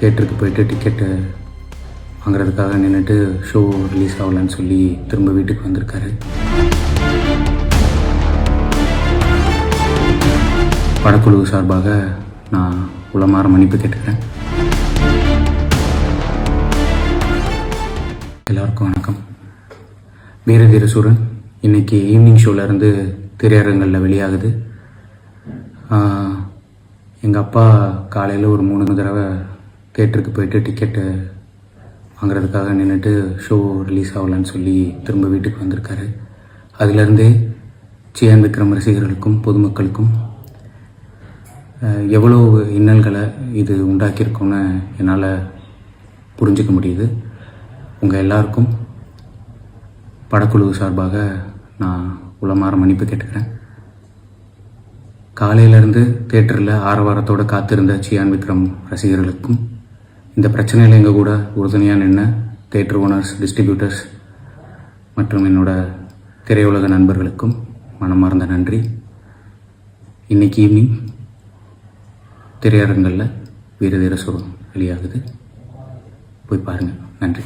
தேட்டருக்கு போயிட்டு டிக்கெட்டு வாங்குறதுக்காக நின்றுட்டு ஷோ ரிலீஸ் ஆகலன்னு சொல்லி திரும்ப வீட்டுக்கு வந்திருக்காரு. படக்குழு சார்பாக நான் உளமாற மன்னிப்பு கேட்டுக்கிறேன். எல்லாருக்கும் வணக்கம். வீர வீரசூரன் இன்னைக்கு ஈவினிங் ஷோலேருந்து திரையரங்களில் வெளியாகுது. எங்கள் அப்பா காலையில் ஒரு மூணு தடவை தேட்டருக்கு போயிட்டு டிக்கெட்டு வாங்குறதுக்காக நின்றுட்டு ஷோ ரிலீஸ் ஆகலன்னு சொல்லி திரும்ப வீட்டுக்கு வந்திருக்காரு. அதிலேருந்தே சியான் விக்ரம் ரசிகர்களுக்கும் பொதுமக்களுக்கும் எவ்வளோ இன்னல்களை இது உண்டாக்கியிருக்கும்னு என்னால் புரிஞ்சுக்க முடியுது. உங்கள் எல்லாருக்கும் படக்குழு சார்பாக நான் உளமாற மன்னிப்பு கேட்டுக்கிறேன். காலையிலேருந்து தேட்டரில் ஆரவாரத்தோடு காத்திருந்த சியான் விக்ரம் ரசிகர்களுக்கும் இந்த பிரச்சனையில் எங்கள் கூட உறுதுணையாக நின்ன தேட்டர் ஓனர்ஸ் டிஸ்ட்ரிபியூட்டர்ஸ் மற்றும் என்னோட திரையுலக நண்பர்களுக்கும் மனமார்ந்த நன்றி. இன்னைக்கு ஈவினிங் திரையரங்களில் வீரதீர சுரம் வெளியாகுது. போய் பாருங்கள் நன்றி.